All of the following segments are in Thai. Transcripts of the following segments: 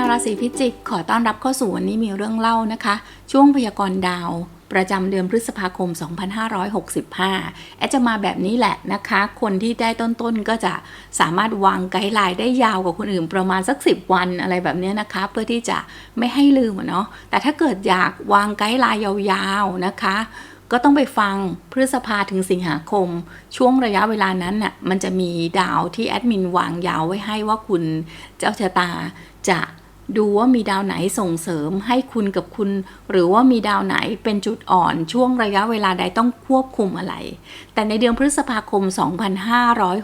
าวลัคนราศีพิจิก ขอต้อนรับเข้าสู่วันนี้มีเรื่องเล่านะคะ ช่วงพยากรณ์ดาว ประจำเดือนพฤษภาคม 2565 แอดจะมาแบบนี้แหละนะคะ คนที่ได้ต้นๆก็จะสามารถวางไกด์ไลน์ได้ยาวกว่าคนอื่นประมาณสัก 10 วันอะไรแบบนี้นะคะ เพื่อที่จะไม่ให้ลืมเนาะแต่ถ้าเกิดอยากวางไกด์ไลน์ยาวๆนะคะก็ต้องไปฟังพฤษภาถึงสิงหาคม ช่วงระยะเวลานั้นน่ะมันจะมีดาวที่แอดมินวางยาวไว้ให้ว่าคุณเจ้าชะตาจะ ดูว่ามีดาวไหนส่งเสริมให้คุณกับคุณ หรือว่ามีดาวไหนเป็นจุดอ่อนช่วงระยะเวลาใดต้องควบคุมอะไร แต่ในเดือนพฤษภาคม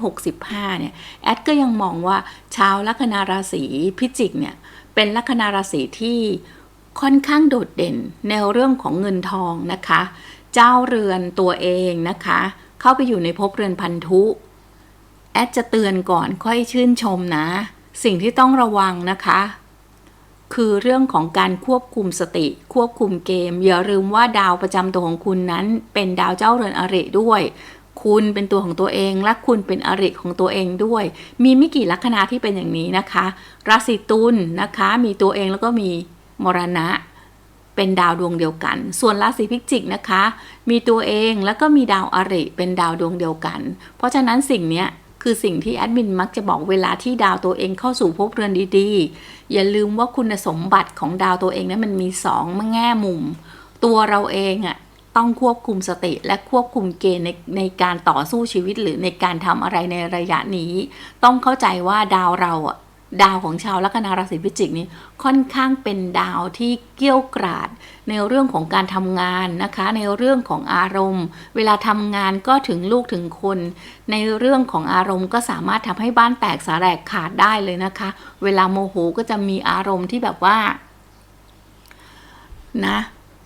2565 เนี่ย แอดก็ยังมองว่าชาวลัคนาราศีพิจิกเนี่ย เป็นลัคนาราศีที่ค่อนข้างโดดเด่นในเรื่องของเงินทองนะคะ เจ้าเรือนตัวเองนะคะ เข้าไปอยู่ในภพเรือนพันธุ แอดจะเตือนก่อนค่อยชื่นชมนะ สิ่งที่ต้องระวังนะคะ คือเรื่องของการควบคุมสติ ควบคุมเกม อย่าลืมว่าดาวประจำตัวของคุณนั้นเป็นดาวเจ้าเรือนอริด้วย คุณเป็นตัวของตัวเองและคุณเป็นอริของตัวเองด้วย มีไม่กี่ลัคนาที่เป็นอย่างนี้นะคะ ราศีตุลนะคะ มีตัวเองแล้วก็มีมรณะ เป็นดาวดวงเดียวกัน ส่วนราศีพิจิกนะคะ มีตัวเองแล้วก็มีดาวอริเป็นดาวดวงเดียวกัน เพราะฉะนั้นสิ่งเนี้ย คือสิ่งที่แอดมินมักจะบอกเวลาที่ดาวตัวเองเข้าสู่ภพเรือนดีๆ อย่าลืมว่าคุณสมบัติของดาวตัวเองนั้นมันมีสองแง่มุม ตัวเราเองอะต้องควบคุมสติและควบคุมเกณฑ์ในในการต่อสู้ชีวิตหรือในการทำอะไรในระยะนี้ ต้องเข้าใจว่าดาวเราอะ ดาวของชาวลัคนาราศีพิจิกนี่ค่อนข้างเป็นดาวที่เกี้ยวกราด ในเรื่องของการทำงานนะคะ ในเรื่องของอารมณ์ เวลาทำงานก็ถึงลูกถึงคน ในเรื่องของอารมณ์ก็สามารถทำให้บ้านแตกสาแหรกขาดได้เลยนะคะ เวลาโมโหก็จะมีอารมณ์ที่แบบว่านะ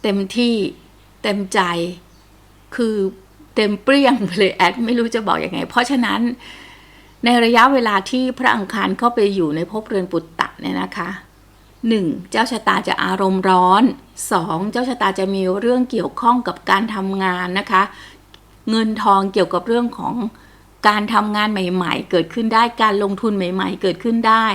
เต็มที่เต็มใจคือเต็มเปรี้ยงเลยแอดไม่รู้จะบอกอยังไง เพราะฉะนั้น ในระยะเวลาที่พระอังคารเข้าไปอยู่ในภพเรือนปุตตะเนี่ยนะคะ 1. เจ้าชะตาจะอารมณ์ร้อน 2. เจ้าชะตาจะมีเรื่องเกี่ยวข้องกับการทำงานนะคะ เงินทองเกี่ยวกับเรื่องของการทำงานใหม่ ๆ เกิดขึ้นได้การลงทุนใหม่ ๆ เกิดขึ้นได้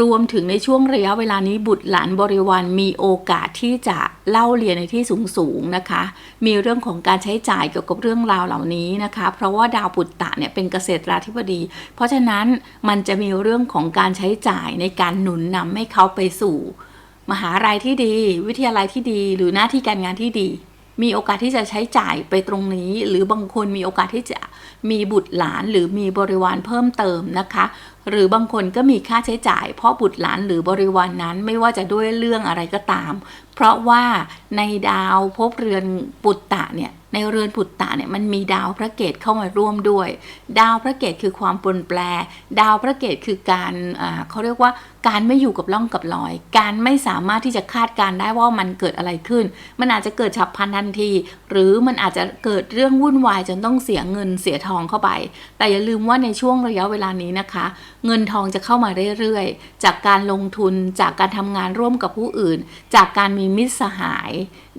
รวมถึงในช่วงระยะเวลานี้บุตรหลานบริวารมีโอกาสที่จะเล่าเรียนในที่สูงๆนะคะ มีเรื่องของการใช้จ่ายเกี่ยวกับเรื่องราวเหล่านี้นะคะ เพราะว่าดาวปุตตะเนี่ยเป็นเกษตราธิบดี เพราะฉะนั้นมันจะมีเรื่องของการใช้จ่ายในการหนุนนำให้เขาไปสู่ มหาลัยที่ดี วิทยาลัยที่ดี หรือหน้าที่การงานที่ดี มีโอกาสที่จะใช้จ่ายไปตรงนี้ หรือบางคนมีโอกาสที่จะมีบุตรหลานหรือมีบริวารเพิ่มเติมนะคะ หรือบางคนก็มีค่าใช้จ่าย เพราะบุตรหลานหรือบริวารนนั้นไม่ว่าจะด้วยเรื่องอะไรก็ตาม เพราะว่าในดาวภพเรือนปุตตะเนี่ย ในเรือนปุตตะเนี่ยมันมีดาวพระเกตเข้ามาร่วมด้วย ดาวพระเกตคือความปนแปร ดาวพระเกตคือการเขาเรียกว่าการไม่อยู่กับล่องกับลอย การไม่สามารถที่จะคาดการได้ว่ามันเกิดอะไรขึ้น มันอาจจะเกิดฉับพลันทันที หรือมันอาจจะเกิดเรื่องวุ่นวายจนต้องเสียเงินเสียทองเข้าไป แต่อย่าลืมว่าในช่วงระยะเวลานี้นะคะ เงินทองจะเข้ามาเรื่อยๆ จากการลงทุนจากการทำงานร่วมกับผู้อื่น จากการมีมิตรสหาย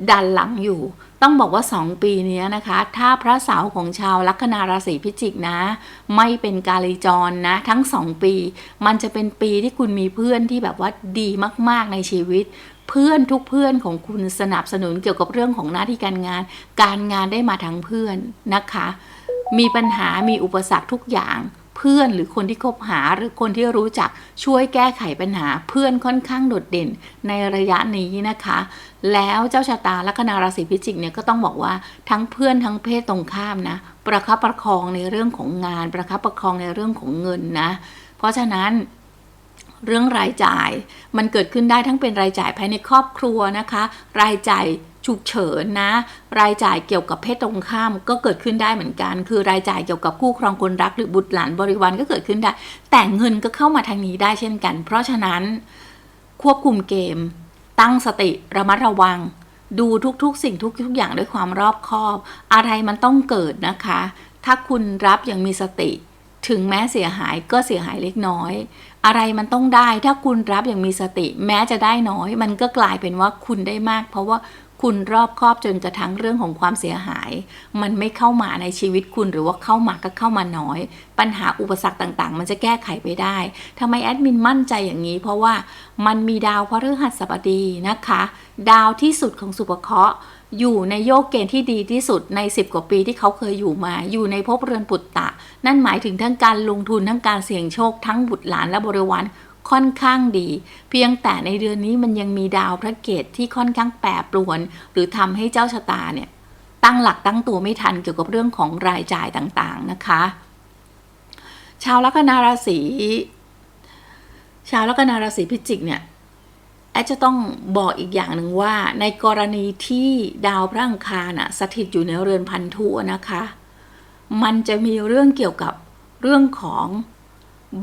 ดันหลังอยู่ ต้องบอกว่า 2 ปีนี้นะคะ ถ้าพระเสาของชาวลัคนาราศีพิจิกนะ ไม่เป็นกาลิจรนะ ทั้ง 2 ปี มันจะเป็นปีที่คุณมีเพื่อนที่แบบว่าดีมาก ๆ ในชีวิตเพื่อนทุกเพื่อนของคุณสนับสนุนเกี่ยวกับเรื่องของหน้าที่การงาน การงานได้มาทั้งเพื่อนนะคะ มีปัญหามีอุปสรรคทุกอย่าง พื่อนหรือคนที่คบหาหรือคนที่รู้จักช่วยแก้ไขปัญหาเพื่อนค่อนข้างโดดเด่นในระยะนี้นะคะ แล้วเจ้าชะตาลัคนาราศีพิจิกเนี่ยก็ต้องบอกว่าทั้งเพื่อนทั้งเพศตรงข้ามนะ ประคับประคองในเรื่องของงาน ประคับประคองในเรื่องของเงินนะ เพราะฉะนั้นเรื่องรายจ่ายมันเกิดขึ้นได้ทั้งเป็นรายจ่ายภายในครอบครัวนะคะ รายจ่าย ฉุกเฉินนะ รายจ่ายเกี่ยวกับเพศตรงข้ามก็เกิดขึ้นได้เหมือนกัน คือรายจ่ายเกี่ยวกับคู่ครองคนรักหรือบุตรหลานบริวารก็เกิดขึ้นได้ แต่เงินก็เข้ามาทางนี้ได้เช่นกัน เพราะฉะนั้น ควบคุมเกม ตั้งสติระมัดระวัง ดูทุกๆ สิ่งทุกๆอย่างด้วยความรอบคอบ อะไรมันต้องเกิดนะคะ ถ้าคุณรับอย่างมีสติถึงแม้เสียหายก็เสียหายเล็กน้อย อะไรมันต้องได้ถ้าคุณรับอย่างมีสติ แม้จะได้น้อย มันก็กลายเป็นว่าคุณได้มาก เพราะว่า คุณรอบคอบจนกระทั่งเรื่องของความเสียหาย มันไม่เข้ามาในชีวิตคุณหรือว่าเข้ามาก็เข้ามาน้อย ปัญหาอุปสรรคต่างๆ มันจะแก้ไขไปได้ทำไมแอดมินมั่นใจอย่างนี้ เพราะว่ามันมีดาวพฤหัสบดีนะคะ ดาวที่สุดของสุภเคราะห์อยู่ในโยกเกณฑ์ที่ดีที่สุดใน 10 กว่าปีที่เขาเคยอยู่มา อยู่ในภพเรือนปุตตะ นั่นหมายถึงทั้งการลงทุนทั้งการเสี่ยงโชคทั้งบุตรหลานและบริวาร ค่อนข้างดี เพียงแต่ในเดือนนี้มันยังมีดาวพระเกตที่ค่อนข้างแปรปรวน หรือทำให้เจ้าชะตาเนี่ยตั้งหลักตั้งตัวไม่ทันเกี่ยวกับเรื่องของรายจ่ายต่างๆนะคะ ชาวลัคนาราศีชาวลัคนาราศีพิจิกเนี่ยแอดจะต้องบอกอีกอย่างหนึ่งว่าในกรณีที่ดาวพระอังคารน่ะสถิตอยู่ในเรือนพันธุนะคะ มันจะมีเรื่องเกี่ยวกับเรื่องของ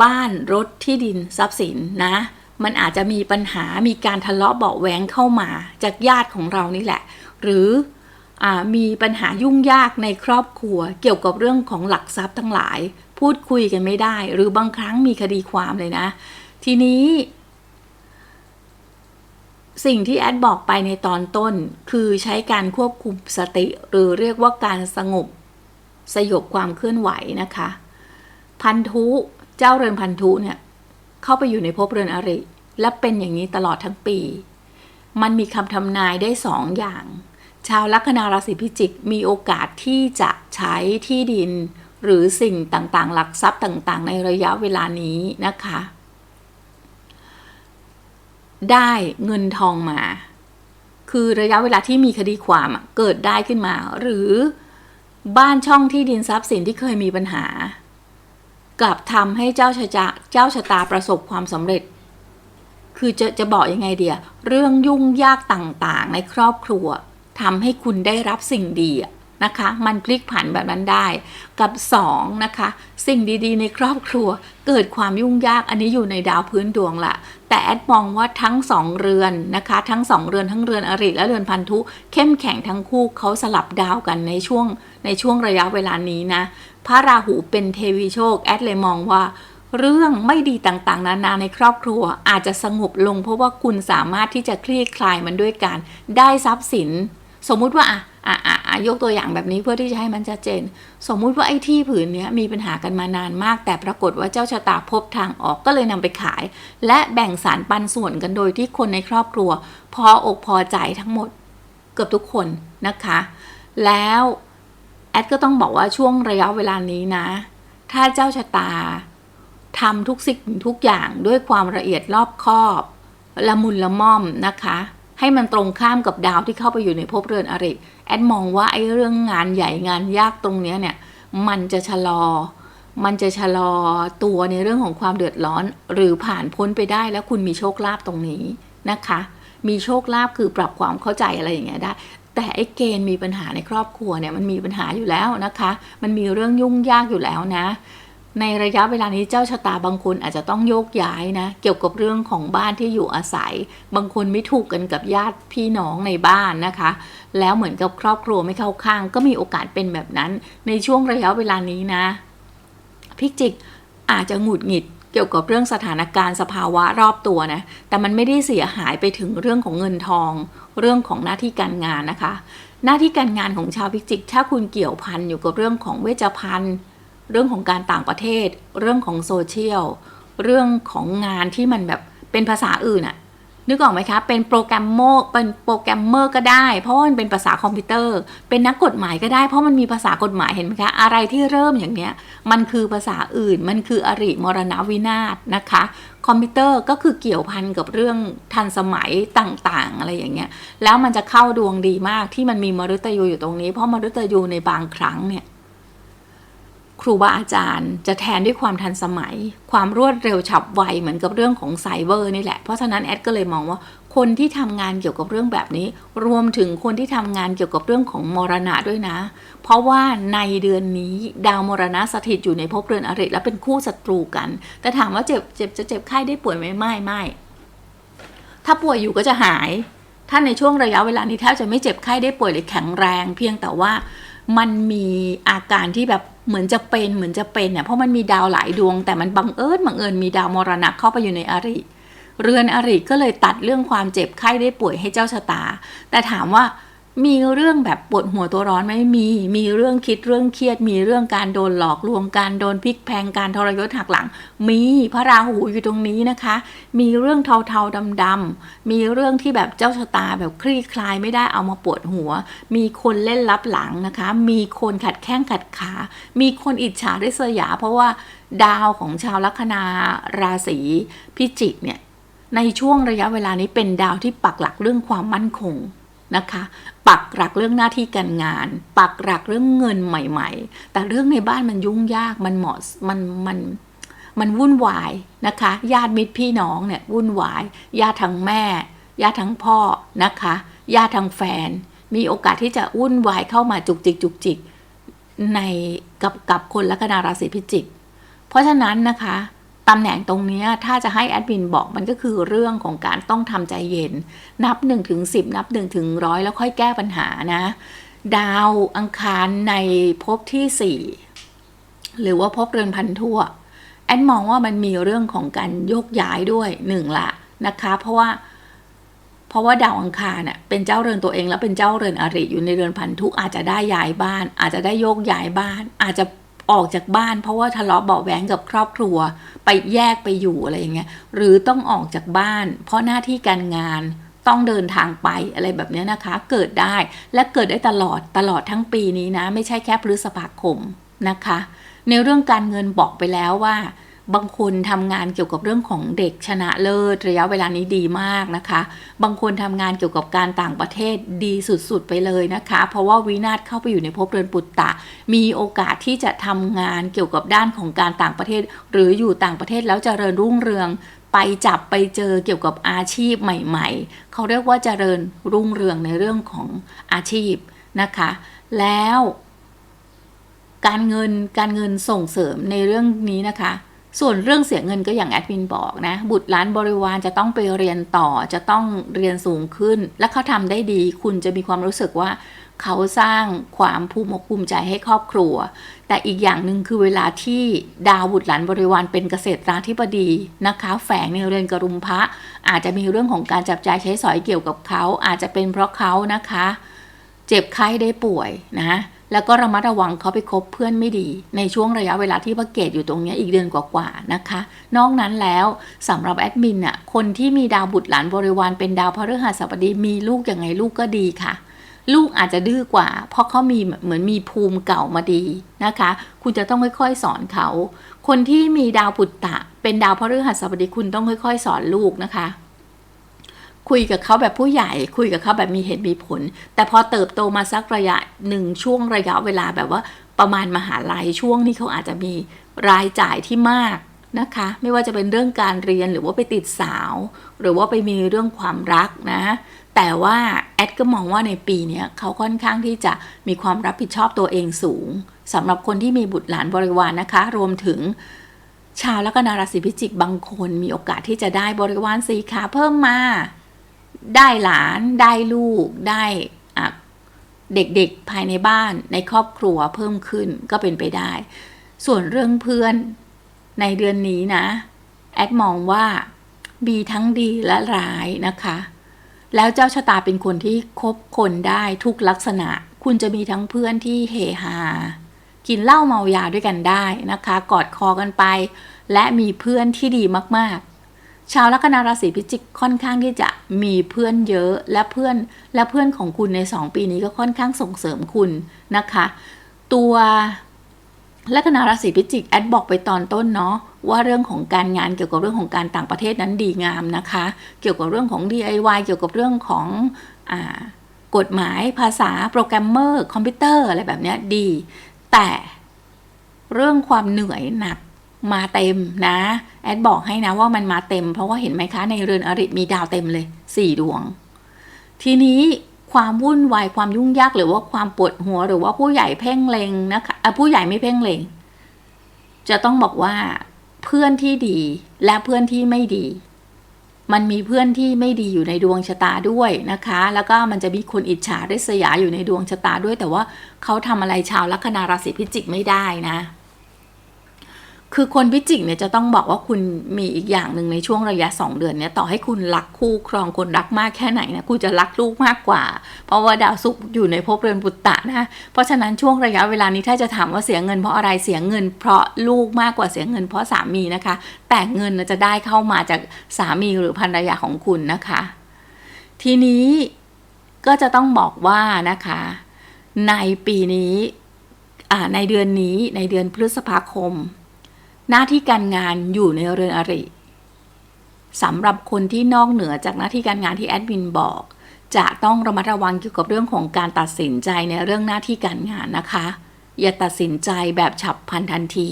บ้านรถที่ดินทรัพย์สินนะ มันอาจจะมีปัญหามีการทะเลาะเบาแหวงเข้ามาจากญาติของเรานี่แหละ หรืออมีปัญหายุ่งยากในครอบครัว เกี่ยวกับเรื่องของหลักทรัพย์ทั้งหลาย พูดคุยกันไม่ได้ หรือบางครั้งมีคดีความเลยนะ ทีนี้สิ่งที่แอดบอกไปในตอนต้นคือใช้การควบคุมสติ หรือเรียกว่าการสงบ สยบความเคลื่อนไหวนะคะ พันธุ เจ้าเรือนพันธุเนี่ยเข้าไปอยู่ในภพเรือนอริ และเป็นอย่างนี้ตลอดทั้งปี มันมีคำทำนายได้สองอย่าง ชาวลัคนาราศีพิจิกมีโอกาสที่จะใช้ที่ดิน หรือสิ่งต่างๆ หลักทรัพย์ต่างๆ ในระยะเวลานี้นะคะ ได้เงินทองมา คือระยะเวลาที่มีคดีความเกิดได้ขึ้นมา หรือบ้านช่องที่ดินทรัพย์สินที่เคยมีปัญหา กลับทำให้เจ้าชะตาเจ้าชะตาประสบความสำเร็จ คือจะจะบอกยังไงเดียเรื่องยุ่งยากต่างๆ ในครอบครัวทำให้คุณได้รับสิ่งดีอะ นะคะ มันพลิกผันแบบนั้นได้ กับ2นะคะ สิ่งดีๆ ในครอบครัวเกิดความยุ่งยากอันนี้อยู่ในดาวพื้นดวงละแต่แอดมองว่าทั้งสองเรือนนะคะ ทั้งสองเรือนทั้งเรือนอริและเรือนพันธุ เข้มแข็งทั้งคู่เขาสลับดาวกันในช่วงในช่วงระยะเวลานี้นะพระราหูเป็นเทวีโชคแอดเลยมองว่าเรื่องไม่ดีต่างๆ นานาในครอบครัวอาจจะสงบลง เพราะว่าคุณสามารถที่จะคลี่คลายมันด้วยการได้ทรัพย์สิน สมมุติว่าอะ อะอะอะยกตัวอย่างแบบนี้เพื่อที่จะให้มันชัดเจน สมมุติว่าไอ้ที่ผืนเนี้ยมีปัญหากันมานานมาก แต่ปรากฏว่าเจ้าชะตาพบทางออกก็เลยนำไปขาย และแบ่งสารปันส่วนกันโดยที่คนในครอบครัว พออกพอใจทั้งหมดเกือบทุกคนนะคะ แล้วแอดก็ต้องบอกว่าช่วงระยะเวลานี้นะ ถ้าเจ้าชะตาทำทุกสิ่งทุกอย่างด้วยความละเอียดรอบคอบละมุนละม่อมนะคะ ให้มันตรงข้ามกับดาวที่เข้าไปอยู่ในภพเรือนอริ แอดมองว่าไอ้เรื่องงานใหญ่งานยากตรงเนี้ยเนี่ยมันจะชะลอ มันจะชะลอตัวในเรื่องของความเดือดร้อน หรือผ่านพ้นไปได้แล้วคุณมีโชคลาภตรงนี้นะคะ มีโชคลาภคือปรับความเข้าใจอะไรอย่างเงี้ยได้ แต่ไอ้เกณฑ์มีปัญหาในครอบครัวเนี่ยมันมีปัญหาอยู่แล้วนะคะ มันมีเรื่องยุ่งยากอยู่แล้วนะ ในระยะเวลานี้เจ้าชะตาบางคนอาจจะต้องโยกย้ายนะ เกี่ยวกับเรื่องของบ้านที่อยู่อาศัย บางคนไม่ถูกกันกับญาติพี่น้องในบ้านนะคะ แล้วเหมือนกับครอบครัวไม่เข้าข้าง ก็มีโอกาสเป็นแบบนั้น ในช่วงระยะเวลานี้นะพิจิกอาจจะหงุดหงิดเกี่ยวกับเรื่องสถานการณ์สภาวะรอบตัวนะ แต่มันไม่ได้เสียหายไปถึงเรื่องของเงินทอง เรื่องของหน้าที่การงานนะคะ หน้าที่การงานของชาวพิจิก ถ้าคุณเกี่ยวพันอยู่กับเรื่องของเวชภัณฑ์ เรื่องของการต่างประเทศ เรื่องของโซเชียล เรื่องของงานที่มันแบบเป็นภาษาอื่นอะนึกออกไหมคะ เป็นโปรแกรมโมเป็นโปรแกรมเมอร์ก็ได้ เพราะมันเป็นภาษาคอมพิวเตอร์ เป็นนักกฎหมายก็ได้ เพราะมันมีภาษากฎหมายเห็นไหมคะ อะไรที่เริ่มอย่างเนี้ย มันคือภาษาอื่น มันคืออริมรณวินาศนะคะ คอมพิวเตอร์ก็คือเกี่ยวพันกับเรื่องทันสมัยต่างๆ อะไรอย่างเงี้ย แล้วมันจะเข้าดวงดีมากที่มันมีมฤตยูอยู่ตรงนี้ เพราะมฤตยูในบางครั้งเนี่ย ครูบาอาจารย์ จะแทนด้วยความทันสมัย ความรวดเร็วฉับไวเหมือนกับเรื่องของไซเบอร์นี่แหละ เพราะฉะนั้นแอดก็เลยมองว่าคนที่ทำงานเกี่ยวกับเรื่องแบบนี้ รวมถึงคนที่ทำงานเกี่ยวกับเรื่องของมรณะด้วยนะ เพราะว่าในเดือนนี้ดาวมรณะสถิตอยู่ในภพเรือนอริและเป็นคู่ศัตรูกัน แต่ถามว่าเจ็บเจ็บจะเจ็บไข้ได้ป่วยไหมไม่ไม่ถ้าป่วยอยู่ก็จะหาย ถ้าในช่วงระยะเวลานี้แทบจะไม่เจ็บไข้ได้ป่วยหรือแข็งแรง เพียงแต่ว่า มันมีอาการที่แบบเหมือนจะเป็นเหมือนจะเป็นเนี่ยเพราะมันมีดาวหลายดวง แต่มันบังเอิญบังเอิญมีดาวมรณะเข้าไปอยู่ในอริเรือนอริก็เลยตัดเรื่องความเจ็บไข้ได้ป่วยให้เจ้าชะตา แต่ถามว่า มีเรื่องแบบปวดหัวตัวร้อนไหมมี มีเรื่องคิดเรื่องเครียด มีเรื่องการโดนหลอกลวงการโดนพลิกแพลงการทรยศหักหลัง มีพระราหูอยู่ตรงนี้นะคะ มีเรื่องเทาๆดำๆมีเรื่องที่แบบเจ้าชะตาแบบคลี่คลายไม่ได้เอามาปวดหัว มีคนเล่นลับหลังนะคะ มีคนขัดแข้งขัดขา มีคนอิจฉาริษยา เพราะว่าดาวของชาวลัคนาราศีพิจิกเนี่ยในช่วงระยะเวลานี้เป็นดาวที่ปักหลักเรื่องความมั่นคง นะคะ ปักหลักเรื่องหน้าที่การงาน ปักหลักเรื่องเงินใหม่ ๆ แต่เรื่องในบ้านมันยุ่งยากมันเหมาะมันมันมันวุ่นวายนะคะ ญาติมิตรพี่น้องเนี่ยวุ่นวาย ญาติทั้งแม่ ญาติทั้งพ่อนะคะ ญาติทั้งแฟน มีโอกาสที่จะวุ่นวายเข้ามาจุกจิกจุกจิกในกับกับคนลัคนาราศีพิจิก เพราะฉะนั้นนะคะ ตำแหน่งตรงนี้ถ้าจะให้แอดมินบอกมันก็คือเรื่องของการต้องทำใจเย็น นับ1ถึง10 นับ1ถึงร้อยแล้วค่อยแก้ปัญหานะ ดาวอังคารในภพที่ 4 หรือว่าภพเรือนพันทั่ว แอดมองว่ามันมีเรื่องของการโยกย้ายด้วยหนึ่งละนะคะ เพราะว่า เพราะว่าดาวอังคารเน่ะเป็นเจ้าเรือนตัวเองแล้วเป็นเจ้าเรือนอริอยู่ในเรือนพันธุอาจจะได้ย้ายบ้าน อาจจะได้โยกย้ายบ้าน อาจจะ ออกจากบ้านเพราะว่าทะเลาะเบาะแหวงกับครอบครัว ไปแยกไปอยู่อะไรอย่างเงี้ยหรือต้องออกจากบ้าน เพราะหน้าที่การงานต้องเดินทางไปอะไรแบบนี้นะคะ เกิดได้และเกิดได้ตลอดตลอดทั้งปีนี้นะ ไม่ใช่แค่พฤษภาคมนะคะ ในเรื่องการเงินบอกไปแล้วว่า บางคนทำงานเกี่ยวกับเรื่องของเด็กชนะเลิศระยะเวลานี้ดีมากนะคะ บางคนทำงานเกี่ยวกับการต่างประเทศดีสุดๆไปเลยนะคะ เพราะว่าวินาศเข้าไปอยู่ในภพเรือนปุตตะ มีโอกาสที่จะทำงานเกี่ยวกับด้านของการต่างประเทศ หรืออยู่ต่างประเทศแล้วเจริญรุ่งเรืองไปจับไปเจอเกี่ยวกับอาชีพใหม่ๆ เขาเรียกว่าเจริญรุ่งเรืองในเรื่องของอาชีพนะคะ แล้ว การเงินการเงินส่งเสริมในเรื่องนี้นะคะ ส่วนเรื่องเสียเงินก็อย่างแอดมินบอกนะ บุตรหล้านบริวารจะต้องไปเรียนต่อจะต้องเรียนสูงขึ้น และเขาทำได้ดี คุณจะมีความรู้สึกว่า เขาสร้างความภูมิอกภูมิใจให้ครอบครัว แต่อีกอย่างหนึ่งคือเวลาที่ดาวบุตรหลานบริวารเป็นเกษตราธิบดีนะคะ แฝงในเรือนกรุมพระ อาจจะมีเรื่องของการจับจ่ายใช้สอยเกี่ยวกับเขา อาจจะเป็นเพราะเขานะคะ เจ็บไข้ได้ป่วยนะ แล้วก็ระมัดระวังเขาไปคบเพื่อนไม่ดี ในช่วงระยะเวลาที่พระเกตอยู่ตรงนี้อีกเดือนกว่าๆนะคะ นอกนั้นแล้วสำหรับแอดมินอะคนที่มีดาวบุตรหลานบริวารเป็นดาวพฤหัสบดีมีลูกยังไงลูกก็ดีค่ะ ลูกอาจจะดื้อกว่า เพราะเขามีเหมือนมีภูมิเก่ามาดีนะคะ คุณจะต้องค่อยๆสอนเขา คนที่มีดาวปุตตะ เป็นดาวพฤหัสบดีคุณต้องค่อย ๆ สอนลูกนะคะ คุยกับเขาแบบผู้ใหญ่ คุยกับเขาแบบมีเหตุมีผล แต่พอเติบโตมาสักระยะหนึ่งช่วงระยะเวลาแบบว่าประมาณมหาลัยช่วงนี้เขาอาจจะมีรายจ่ายที่มากนะคะ ไม่ว่าจะเป็นเรื่องการเรียนหรือว่าไปติดสาว หรือว่าไปมีเรื่องความรักนะ แต่ว่าแอดก็มองว่าในปีนี้เขาค่อนข้างที่จะมีความรับผิดชอบตัวเองสูงสำหรับคนที่มีบุตรหลานบริวารนนะคะ รวมถึงชาวลัคนาราศีพิจิกบางคนมีโอกาสที่จะได้บริวารสีขาเพิ่มมา ได้หลานได้ลูกได้เด็กๆภายในบ้านในครอบครัวเพิ่มขึ้นก็เป็นไปได้ ส่วนเรื่องเพื่อนในเดือนนี้นะ แอดมองว่ามีทั้งดีและร้ายนะคะ แล้วเจ้าชะตาเป็นคนที่คบคนได้ทุกลักษณะ คุณจะมีทั้งเพื่อนที่เฮฮากินเหล้าเมายาด้วยกันได้นะคะ กอดคอกันไป และมีเพื่อนที่ดีมากๆ ชาวลัคนาราศีพิจิกค่อนข้างที่จะมีเพื่อนเยอะและเพื่อนและเพื่อนของคุณใน 2 ปีนี้ก็ค่อนข้างส่งเสริมคุณนะคะ ตัวลัคนาราศีพิจิกแอดบอกไปตอนต้นเนาะว่าเรื่องของการงานเกี่ยวกับเรื่องของการต่างประเทศนั้นดีงามนะคะ เกี่ยวกับเรื่องของ DIY เกี่ยวกับเรื่องของอกฎหมายภาษาโปรแกรมเมอร์คอมพิวเตอร์อะไรแบบเนี้ยดี แต่เรื่องความเหนื่อยหนัก มาเต็มนะแอดบอกให้นะว่ามันมาเต็ม เพราะว่าเห็นไหมคะในเรือนอริมีดาวเต็มเลยสี่ดวง ทีนี้ความวุ่นวายความยุ่งยากหรือว่าความปวดหัวหรือว่าผู้ใหญ่เพ่งเลงนะคะะผู้ใหญ่ไม่เพ่งเลงจะต้องบอกว่าเพื่อนที่ดีและเพื่อนที่ไม่ดี มันมีเพื่อนที่ไม่ดีอยู่ในดวงชะตาด้วยนะคะ แล้วก็มันจะมีคนอิจฉาริษยาอยู่ในดวงชะตาด้วย แต่ว่าเขาทำอะไรชาวลัคนาราศีพิจิกไม่ได้นะ คือคนพิจิกเนี่ยจะต้องบอกว่าคุณมีอีกอย่างหนึ่งในช่วงระยะ 2 เดือนเนี่ยต่อให้คุณรักคู่ครองคนรักมากแค่ไหนนะคุณจะรักลูกมากกว่า เพราะว่าดาวศุกร์อยู่ในภพเรือนปุตตะนะเพราะฉะนั้นช่วงระยะเวลานี้ถ้าจะถามว่าเสียเงินเพราะอะไรเสียเงิน เพราะลูกมากกว่าเสียเงินเพราะสามีนะคะ แต่เงินจะได้เข้ามาจากสามีหรือภรรยาของคุณนะคะ ทีนี้ก็จะต้องบอกว่านะคะ ในปีนี้ในเดือนนี้ในเดือนพฤษภาคม หน้าที่การงานอยู่ในเรือนอริสำหรับคนที่นอกเหนือจากหน้าที่การงานที่แอดมินบอก จะต้องระมัดระวังเกี่ยวกับเรื่องของการตัดสินใจในเรื่องหน้าที่การงานนะคะ อย่าตัดสินใจแบบฉับพลันทันที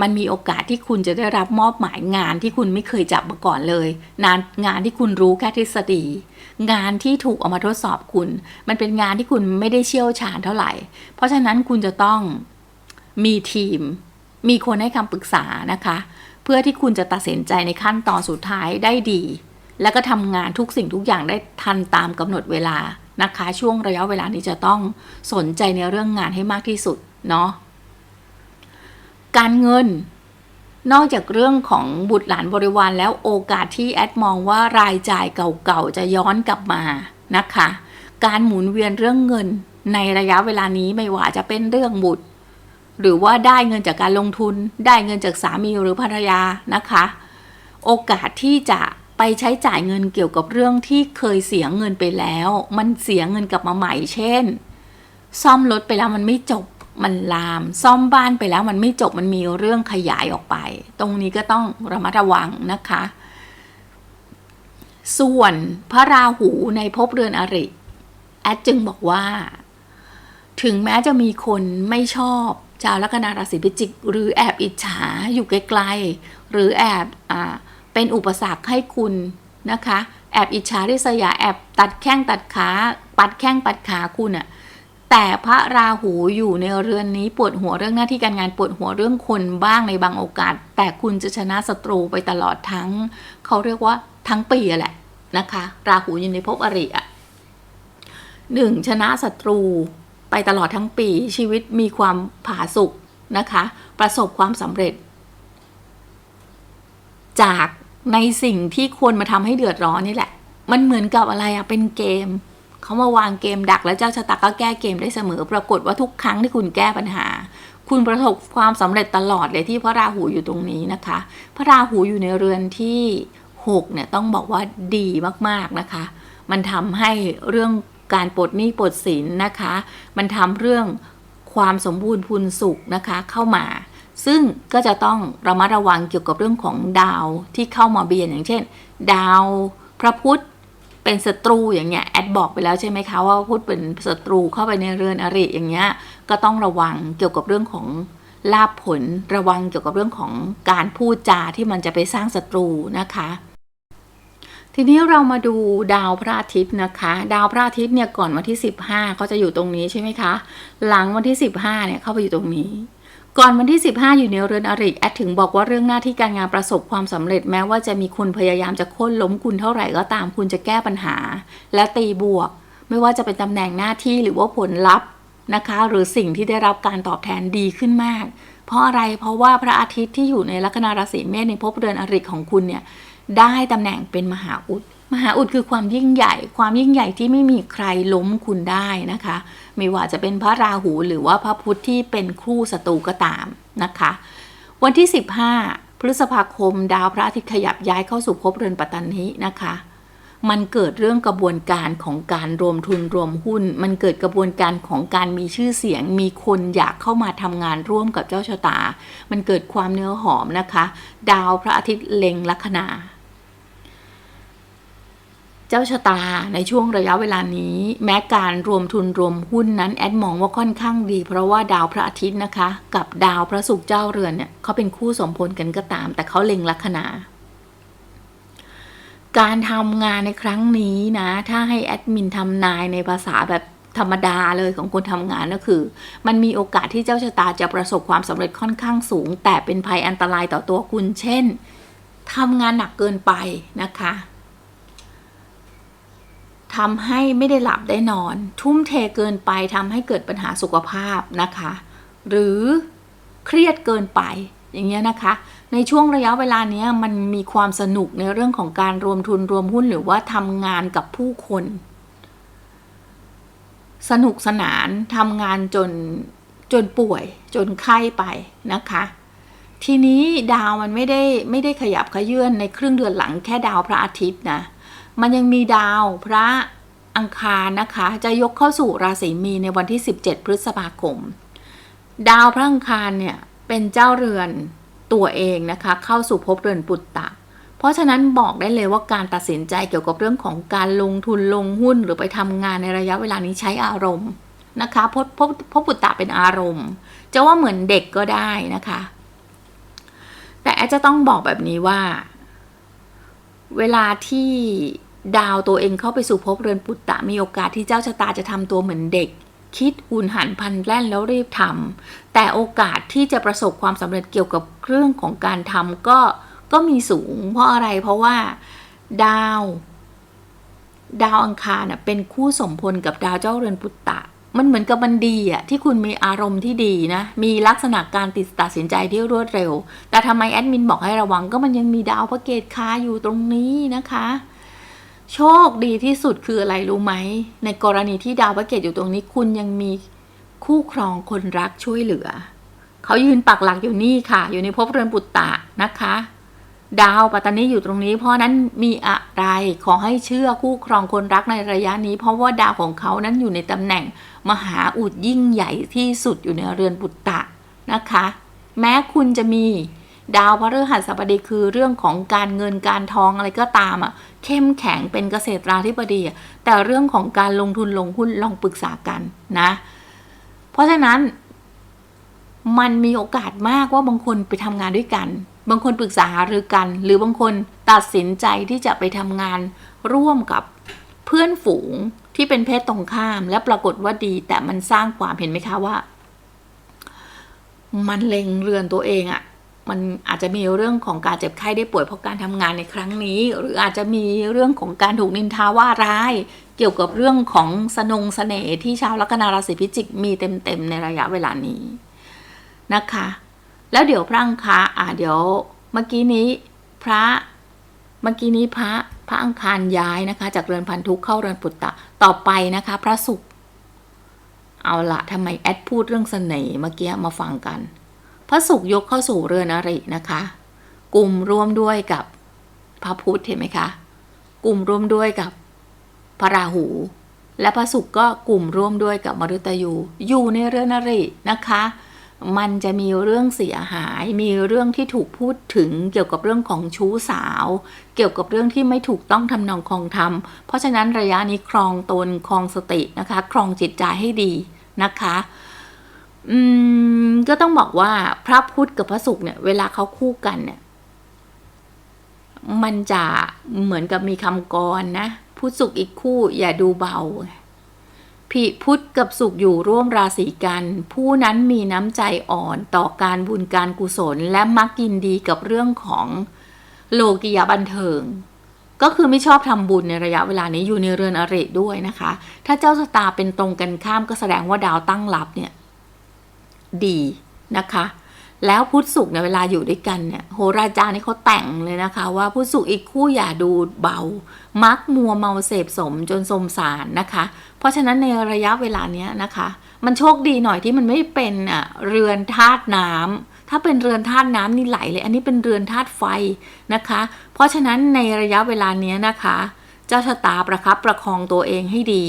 มันมีโอกาสที่คุณจะได้รับมอบหมายงานที่คุณไม่เคยจับมาก่อนเลยงานงานที่คุณรู้แค่ทฤษฎี งานที่ถูกเอามาทดสอบคุณ มันเป็นงานที่คุณไม่ได้เชี่ยวชาญเท่าไหร่ เพราะฉะนั้นคุณจะต้องมีทีม มีคนให้คำปรึกษานะคะ เพื่อที่คุณจะตัดสินใจในขั้นตอนสุดท้ายได้ดี แล้วก็ทำงานทุกสิ่งทุกอย่างได้ทันตามกำหนดเวลานะคะ ช่วงระยะเวลานี้จะต้องสนใจในเรื่องงานให้มากที่สุดเนาะการเงิน นอกจากเรื่องของบุตรหลานบริวารแล้วโอกาสที่แอดมองว่ารายจ่ายเก่าๆจะย้อนกลับมานะคะ การหมุนเวียนเรื่องเงินในระยะเวลานี้ไม่ว่าจะเป็นเรื่องบุตร หรือว่าได้เงินจากการลงทุน ได้เงินจากสามีหรือภรรยานะคะ โอกาสที่จะไปใช้จ่ายเงินเกี่ยวกับเรื่องที่เคยเสียเงินไปแล้ว มันเสียเงินกลับมาใหม่ เช่น ซ่อมรถไปแล้วมันไม่จบมันลาม ซ่อมบ้านไปแล้วมันไม่จบมันมีเรื่องขยายออกไป ตรงนี้ก็ต้องระมัดระวังนะคะ ส่วนพระราหูในภพเรือนอริ แอดจึงบอกว่า ถึงแม้จะมีคนไม่ชอบ ชาวลัคนาราศีพิจิก หรือแอบอิจฉาอยู่ไกลๆ หรือแอบอเป็นอุปสรรคให้คุณนะคะ แอบอิจฉาริษยาแอบตัดแข้งตัดขา ปัดแข้งปัดขาคุณอะแต่พระราหูอยู่ในเรือนนี้ปวดหัวเรื่องหน้าที่การงานปวดหัวเรื่องคนบ้างในบางโอกาส แต่คุณจะชนะศัตรูไปตลอดทั้ง เขาเรียกว่าทั้งปีแหละนะคะ ราหูอยู่ในภพอริอะหนึ่งชนะศัตรู ไปตลอดทั้งปีชีวิตมีความผาสุกนะคะ ประสบความสำเร็จ จากในสิ่งที่ควรมาทำให้เดือดร้อนนี่แหละ มันเหมือนกับอะไรอะเป็นเกม เขามาวางเกมดักแล้วเจ้าชะตาก็แก้เกมได้เสมอ ปรากฏว่าทุกครั้งที่คุณแก้ปัญหา คุณประสบความสำเร็จตลอดเลยที่พระราหูอยู่ตรงนี้นะคะ พระราหูอยู่ในเรือนที่6เนี่ยต้องบอกว่าดีมากๆนะคะ มันทำให้เรื่อง การปลดหนี้ปลดสินนะคะ มันทำเรื่องความสมบูรณ์พูนสุขนะคะเข้ามา ซึ่งก็จะต้องระมัดระวังเกี่ยวกับเรื่องของดาวที่เข้ามาเบียนอย่างเช่น ดาวพระพุธเป็นศัตรูอย่างเงี้ยแอดบอกไปแล้วใช่ไหมคะว่าพุธเป็นศัตรูเข้าไปในเรือนอริอย่างเงี้ยก็ต้องระวังเกี่ยวกับเรื่องของลาภผลระวังเกี่ยวกับเรื่องของการพูดจาที่มันจะไปสร้างศัตรูนะคะ ทีนี้เรามาดูดาวพระอาทิตย์นะคะ ดาวพระอาทิตย์เนี่ยก่อนวันที่ 15เขาจะอยู่ตรงนี้ใช่ไหมคะ หลังวันที่ 15เนี่ยเข้าไปอยู่ตรงนี้ ก่อนวันที่ 15 อยู่ในเรือนอริแอดถึงบอกว่าเรื่องหน้าที่การงานประสบความสำเร็จแม้ว่าจะมีคนพยายามจะโค่นล้มคุณเท่าไหร่ก็ตามคุณจะแก้ปัญหา และตีบวก ไม่ว่าจะเป็นตำแหน่งหน้าที่หรือว่าผลลัพธ์นะคะ หรือสิ่งที่ได้รับการตอบแทนดีขึ้นมาก เพราะอะไรเพราะว่าพระอาทิตย์ที่อยู่ในลัคนาราศีเมษในภพเรือนอริของคุณเนี่ย ได้ตำแหน่งเป็นมหาอุด มหาอุดคือความยิ่งใหญ่ ความยิ่งใหญ่ที่ไม่มีใครล้มคุณได้นะคะ ไม่ว่าจะเป็นพระราหูหรือว่าพระพุธที่เป็นคู่ศัตรูก็ตามนะคะ วันที่ 15 พฤษภาคมดาวพระอาทิตย์ขยับย้ายเข้าสู่ภพเรือนปัตตานีนะคะมันเกิดเรื่องกระบวนการของการรวมทุนรวมหุ้น มันเกิดกระบวนการของการมีชื่อเสียง มีคนอยากเข้ามาทำงานร่วมกับเจ้าชะตา มันเกิดความเนื้อหอมนะคะ ดาวพระอาทิตย์เล็งลัคนา เจ้าชะตาในช่วงระยะเวลานี้ แม้การรวมทุนรวมหุ้นนั้นแอดมองว่าค่อนข้างดี เพราะว่าดาวพระอาทิตย์นะคะ กับดาวพระศุกร์เจ้าเรือนเนี่ยเขาเป็นคู่สมพลกันก็ตาม แต่เขาเล็งลัคนาการทำงานในครั้งนี้นะ ถ้าให้แอดมินทำนายในภาษาแบบธรรมดาเลยของคนทำงานก็คือ มันมีโอกาสที่เจ้าชะตาจะประสบความสำเร็จค่อนข้างสูง แต่เป็นภัยอันตรายต่อตัวคุณ เช่นทำงานหนักเกินไปนะคะ ทำให้ไม่ได้หลับได้นอน ทุ่มเทเกินไปทำให้เกิดปัญหาสุขภาพนะคะ หรือเครียดเกินไปอย่างเงี้ยนะคะ ในช่วงระยะเวลาเนี้ยมันมีความสนุกในเรื่องของการรวมทุนรวมหุ้นหรือว่าทำงานกับผู้คน สนุกสนานทำงานจนจนป่วย จนไข้ไปนะคะ ทีนี้ดาวมันไม่ได้ไม่ได้ขยับขยื่นในครึ่งเดือนหลังแค่ดาวพระอาทิตย์นะ มันยังมีดาวพระอังคารนะคะ จะยกเข้าสู่ราศีมีในวันที่ 17 พฤษภาคม ดาวพระอังคารเนี่ยเป็นเจ้าเรือนตัวเองนะคะ เข้าสู่ภพเรือนปุตตะ เพราะฉะนั้นบอกได้เลยว่าการตัดสินใจเกี่ยวกับเรื่องของการลงทุนลงหุ้นหรือไปทำงานในระยะเวลานี้ใช้อารมณ์นะคะพราะเพราะเพราะปุตตะเป็นอารมณ์ จะว่าเหมือนเด็กก็ได้นะคะ แต่แอจะต้องบอกแบบนี้ว่า เวลาที่ ดาวตัวเองเข้าไปสู่ภพเรือนปุตตะมีโอกาสที่เจ้าชะตาจะทำตัวเหมือนเด็ก คิดหุนหันพันแล่นแล้วรีบทำแต่โอกาสที่จะประสบความสำเร็จเกี่ยวกับเรื่องของการทำก็ก็มีสูง เพราะอะไรเพราะว่า ดาว ดาวอังคารน่ะเป็นคู่สมพลกับดาวเจ้าเรือนปุตตะ มันเหมือนกับมันดีอะที่คุณมีอารมณ์ที่ดีนะ มีลักษณะการติดตัดสินใจที่รวดเร็ว แต่ทำไมแอดมินบอกให้ระวังก็มันยังมีดาวพระเกตคาอยู่ตรงนี้นะคะ โชคดีที่สุดคืออะไรรู้ไหม ในกรณีที่ดาวพระเกตอยู่ตรงนี้คุณยังมีคู่ครองคนรักช่วยเหลือ เขายืนปักหลักอยู่นี่ค่ะ อยู่ในภพเรือนปุตตะนะคะ ดาวปัตตานีอยู่ตรงนี้ เพราะนั้นมีอะไรขอให้เชื่อคู่ครองคนรักในระยะนี้ เพราะว่าดาวของเขานั้นอยู่ในตำแหน่ง มหาอุดยิ่งใหญ่ที่สุดอยู่ในเรือนปุตตะนะคะ แม้คุณจะมี ดาวพฤหัสบดีคือเรื่องของการเงินการทองอะไรก็ตามอะเข้มแข็งเป็นเกษตราธิบดีอะแต่เรื่องของการลงทุนลงหุ้นลองปรึกษากันนะ เพราะฉะนั้น มันมีโอกาสมากว่าบางคนไปทำงานด้วยกัน บางคนปรึกษาหารือกัน หรือบางคนตัดสินใจที่จะไปทำงานร่วมกับเพื่อนฝูงที่เป็นเพศตรงข้าม และปรากฏว่าดี แต่มันสร้างความเห็นไหมคะว่า มันเล็งเรือนตัวเองอะ่ะ มันอาจจะมีเรื่องของการเจ็บไข้ได้ป่วยเพราะการทำงานในครั้งนี้ หรืออาจจะมีเรื่องของการถูกนินทาว่าร้าย เกี่ยวกับเรื่องของสนงเสน่ห์ที่ชาวลัคนาราศีพิจิกมีเต็มๆในระยะเวลานี้นะคะ แล้วเดี๋ยวพระอังคารอ่าเดี๋ยวเมื่อกี้นี้พระเมื่อกี้นี้พระพระอังคารย้ายนะคะ จากเรือนพันธุเข้าเรือนปุตตะต่อไปนะคะ พระศุกร์เอาละทำไมแอดพูดเรื่องเสน่ห์เมื่อกี้มาฟังกัน พระศุกร์ยกเข้าสู่เรือนอรินะคะ กลุ่มร่วมด้วยกับพระพุธเห็นไหมคะ กลุ่มร่วมด้วยกับพระราหู และพระศุกร์ก็กลุ่มร่วมด้วยกับมฤตยูอยู่ในเรือนอรินะคะ มันจะมีเรื่องเสียหาย มีเรื่องที่ถูกพูดถึงเกี่ยวกับเรื่องของชู้สาว เกี่ยวกับเรื่องที่ไม่ถูกต้องทำนองคลองธรรม เพราะฉะนั้นระยะนี้ครองตนครองสตินะคะ ครองจิตใจให้ดีนะคะ อืม ก็ต้องบอกว่าพระพุทธกับพระศุกร์เนี่ยเวลาเขาคู่กันเนี่ย มันจะเหมือนกับมีคำกรนะพุทธศุกร์อีกคู่อย่าดูเบาพิพุทธกับสุขอยู่ร่วมราศีกัน ผู้นั้นมีน้ำใจอ่อนต่อการบุญการกุศล และมักยินดีกับเรื่องของโลกิยาบันเทิง ก็คือไม่ชอบทำบุญในระยะเวลานี้อยู่ในเรือนอริด้วยนะคะ ถ้าเจ้าชะตาเป็นตรงกันข้ามก็แสดงว่าดาวตั้งรับเนี่ย ดีนะคะแล้วพุทธสุขเนี่ยเวลาอยู่ด้วยกันเนี่ยโหราจารย์นี่เขาแต่งเลยนะคะ ว่าพุทธสุขอีกคู่อย่าดูเบา มักมัวเมาเสพสมจนสมสารนะคะ เพราะฉะนั้นในระยะเวลาเนี้ยนะคะ มันโชคดีหน่อยที่มันไม่เป็นอะเรือนธาตุน้ำถ้าเป็นเรือนธาตุน้ำนี่ไหลเลย อันนี้เป็นเรือนธาตุไฟนะคะ เพราะฉะนั้นในระยะเวลาเนี้ยนะคะเจ้าชะตาประคับประคองตัวเองให้ดี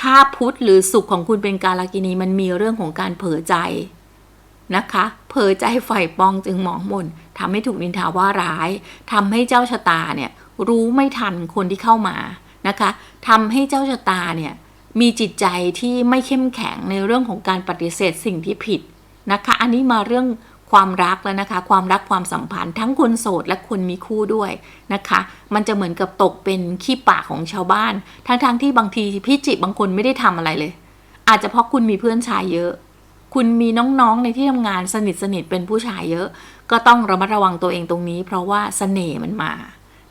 ถ้าพุทธหรือสุขของคุณเป็นกาลกินีมันมีเรื่องของการเผลอใจ นะคะเผลอใจฝ่ปองจึงหมองมนทำให้ถูกนินทาว่าร้ายทำให้เจ้าชะตาเนี่ยรู้ไม่ทันคนที่เข้ามานะคะทำให้เจ้าชะตาเนี่ยมีจิตใจที่ไม่เข้มแข็งในเรื่องของการปฏิเสธสิ่งที่ผิดนะคะ อันนี้มาเรื่องความรักแล้วนะคะ ความรักความสัมพันธ์ทั้งคนโสดและคนมีคู่ด้วยนะคะ มันจะเหมือนกับตกเป็นขี้ปากของชาวบ้าน ทั้งๆทที่บางทีพี่จิบางคนไม่ได้ทำอะไรเลย อาจจะเพราะคุณมีเพื่อนชายเยอะ คุณมีน้องๆในที่ทำงานสนิทสนิทเป็นผู้ชายเยอะ ก็ต้องระมัดระวังตัวเองตรงนี้ เพราะว่าเสน่ห์มันมา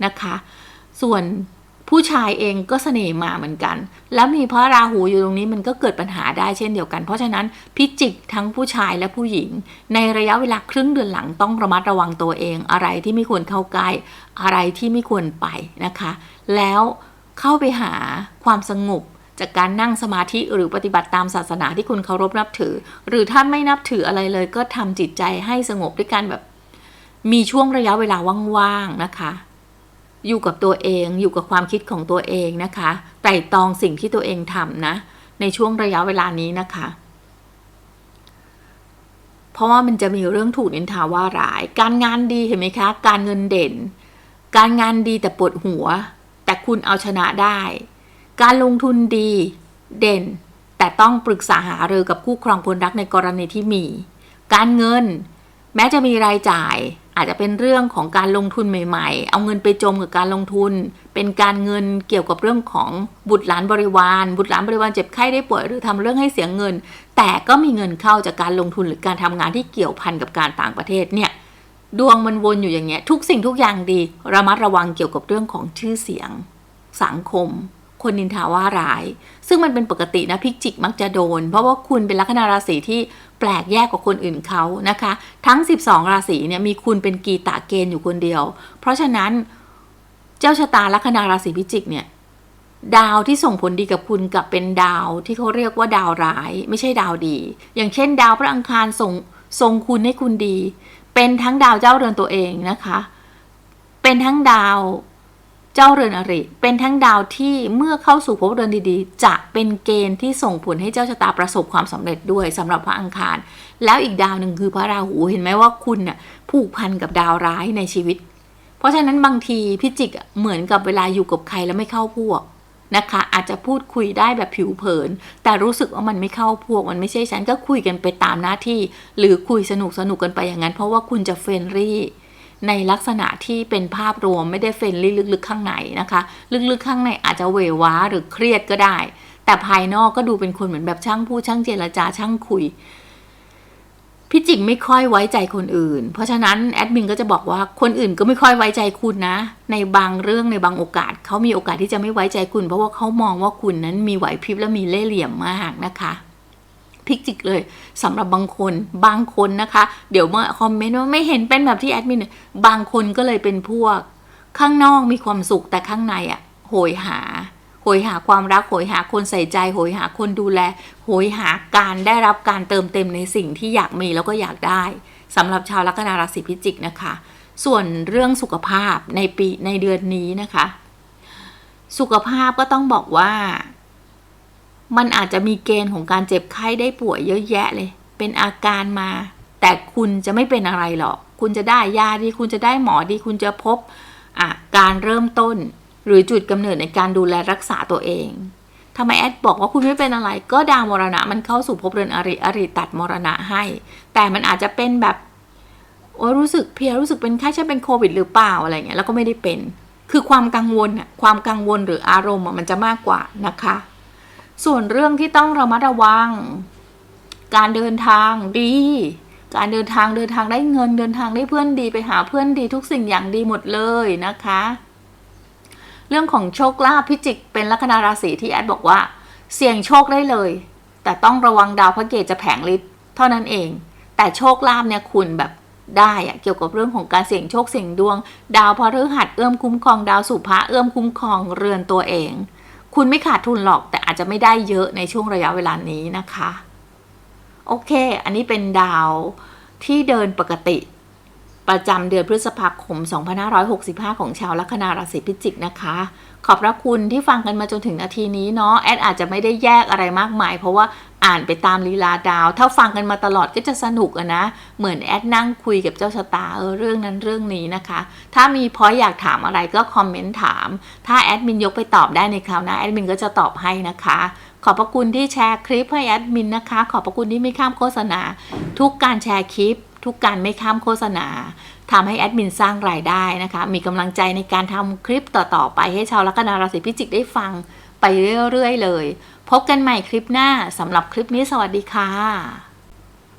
นะคะ ส่วนผู้ชายเองก็เสน่ห์มาเหมือนกัน แล้วมีพระราหูอยู่ตรงนี้มันก็เกิดปัญหาได้เช่นเดียวกัน เพราะฉะนั้นพิจิกทั้งผู้ชายและผู้หญิง ในระยะเวลาครึ่งเดือนหลังต้องระมัดระวังตัวเอง อะไรที่ไม่ควรเข้าใกล้ อะไรที่ไม่ควรไปนะคะ แล้วเข้าไปหาความสงบ จากการนั่งสมาธิหรือปฏิบัติตามศาสนาที่คุณเคารพนับถือ หรือถ้าไม่นับถืออะไรเลยก็ทำจิตใจให้สงบด้วยการแบบมีช่วงระยะเวลาว่างๆนะคะ อยู่กับตัวเองอยู่กับความคิดของตัวเองนะคะไตร่ตรองสิ่งที่ตัวเองทำนะ ในช่วงระยะเวลานี้นะคะ เพราะว่ามันจะมีเรื่องถูกนินทาว่าร้าย การงานดีเห็นไหมคะ การเงินเด่น การงานดีแต่ปวดหัว แต่คุณเอาชนะได้ การลงทุนดีเด่น แต่ต้องปรึกษาหารือกับคู่ครองคนรักในกรณีที่มี การเงิน แม้จะมีรายจ่าย อาจจะเป็นเรื่องของการลงทุนใหม่ ๆ เอาเงินไปจมกับการลงทุน เป็นการเงินเกี่ยวกับเรื่องของบุตรหลานบริวาร บุตรหลานบริวารเจ็บไข้ได้ป่วยหรือทำเรื่องให้เสียเงิน แต่ก็มีเงินเข้าจากการลงทุนหรือการทำงานที่เกี่ยวพันกับการต่างประเทศเนี่ยดวงมันวนอยู่อย่างเงี้ยทุกสิ่งทุกอย่างดี ระมัดระวังเกี่ยวกับเรื่องของชื่อเสียง สังคม คนนินทาว่าร้าย ซึ่งมันเป็นปกตินะพิจิกมักจะโดน เพราะว่าคุณเป็นลัคนาราศีที่แปลกแยกกว่าคนอื่นเขานะคะ ทั้ง 12 ราศีเนี่ยมีคุณเป็นกีตาเกณฑ์อยู่คนเดียว เพราะฉะนั้นเจ้าชะตาลัคนาราศีพิจิกเนี่ยดาวที่ส่งผลดีกับคุณกับเป็นดาวที่เขาเรียกว่าดาวร้าย ไม่ใช่ดาวดี อย่างเช่น ดาวพระอังคารส่งส่งคุณให้คุณดี เป็นทั้งดาวเจ้าเรือนตัวเองนะคะ เป็นทั้งดาว เจ้าเรือนอริ เป็นทั้งดาวที่เมื่อเข้าสู่ภพเรือนดีๆ จะเป็นเกณฑ์ที่ส่งผลให้เจ้าชะตาประสบความสำเร็จด้วยสำหรับพระอังคาร แล้วอีกดาวหนึ่งคือพระราหูเห็นไหมว่าคุณน่ะผูกพันกับดาวร้ายในชีวิต เพราะฉะนั้นบางทีพิจิกเหมือนกับเวลาอยู่กับใครแล้วไม่เข้าพวกนะคะอาจจะพูดคุยได้แบบผิวเผิน แต่รู้สึกว่ามันไม่เข้าพวกมันไม่ใช่ฉันก็คุยกันไปตามหน้าที่ หรือคุยสนุกสนุกกันไปอย่างนั้น เพราะว่าคุณจะเฟรนลี่ ในลักษณะที่เป็นภาพรวมไม่ได้เฟรนลี่ลึกๆข้างในนะคะ ลึกๆข้างในอาจจะเหวว้าหรือเครียดก็ได้ แต่ภายนอกก็ดูเป็นคนเหมือนแบบช่างพูดช่างเจรจาช่างคุยพี่จิกไม่ค่อยไว้ใจคนอื่น เพราะฉะนั้นแอดมินก็จะบอกว่าคนอื่นก็ไม่ค่อยไว้ใจคุณนะ ในบางเรื่องในบางโอกาสเขามีโอกาสที่จะไม่ไว้ใจคุณ เพราะว่าเขามองว่าคุณนั้นมีไหวพริบและมีเล่ห์เหลี่ยมมากนะคะ พิจิกเลยสำหรับบางคนบางคนนะคะ เดี๋ยวเมาคอมเมนต์ว่าไม่เห็นเป็นแบบที่แอดมินบางคนก็เลยเป็นพวก ข้างนอกมีความสุขแต่ข้างในอะโหยหาโหยหาความรักโหยหาคนใส่ใจโหยหาคนดูแลโหยหาการได้รับการเติมเต็มในสิ่งที่อยากมีแล้วก็อยากได้สำหรับชาวลัคนาราศีพิจิกนะคะ ส่วนเรื่องสุขภาพในปีในเดือนนี้นะคะ สุขภาพก็ต้องบอกว่า มันอาจจะมีเกณฑ์ของการเจ็บไข้ได้ป่วยเยอะแยะเลย เป็นอาการมา แต่คุณจะไม่เป็นอะไรหรอก คุณจะได้ยาดี คุณจะได้หมอดี คุณจะพบอะการเริ่มต้น หรือจุดกำเนิดในการดูแลรักษาตัวเองทำไมแอดบอกว่าคุณไม่เป็นอะไร ก็ดาวมรณะมันเข้าสู่ภพเรือนอริอริตัดมรณะให้ แต่มันอาจจะเป็นแบบโอ้รู้สึกเพียรู้สึกเป็นไข้ใช่เป็นโควิดหรือเปล่าอะไรเงี้ยแล้วก็ไม่ได้เป็น คือความกังวลอะความกังวลหรืออารมณ์มันจะมากกว่านะคะ ส่วนเรื่องที่ต้องระมัดระวัง การเดินทางดี การเดินทางเดินทางได้เงินเดินทางได้เพื่อนดีไปหาเพื่อนดีทุกสิ่งอย่างดีหมดเลยนะคะ เรื่องของโชคลาภพิจิกเป็นลัคนาราศีที่แอดบอกว่า เสี่ยงโชคได้เลย แต่ต้องระวังดาวพระเกตจะแผงฤทธิ์เท่านั้นเอง แต่โชคลาภเนี่ยคุณแบบได้อะเกี่ยวกับเรื่องของการเสี่ยงโชคเสี่ยงดวง ดาวพฤหัสเอื้อมคุ้มครองดาวสุภะเอื้อมคุ้มครองเรือนตัวเอง คุณไม่ขาดทุนหรอกแต่อาจจะไม่ได้เยอะในช่วงระยะเวลานี้นะคะ โอเค อันนี้เป็นดาวที่เดินปกติ ประจำเดือนพฤษภาคม 2565 ของชาวลัคนาราศีพิจิกนะคะ ขอบพระคุณที่ฟังกันมาจนถึงนาทีนี้เนาะแอดอาจจะไม่ได้แยกอะไรมากมาย เพราะว่าอ่านไปตามลีลาดาว ถ้าฟังกันมาตลอดก็จะสนุกอะนะ เหมือนแอดนั่งคุยกับเจ้าชะตาเออเรื่องนั้นเรื่องนี้นะคะ ถ้ามีพอยอยากถามอะไรก็คอมเมนต์ถาม ถ้าแอดมินยกไปตอบได้ในคราวหน้าแอดมินก็จะตอบให้นะคะ ขอบพระคุณที่แชร์คลิปให้แอดมินนะคะ ขอบพระคุณที่ไม่ข้ามโฆษณา ทุกการแชร์คลิป ทุกการไม่ข้ามโฆษณา ทำให้แอดมินสร้างรายได้นะคะ มีกำลังใจในการทำคลิปต่อๆไปให้ชาวลัคนาราศีพิจิกได้ฟังไปเรื่อยๆเลย พบกันใหม่คลิปหน้าสำหรับคลิปนี้สวัสดีค่ะ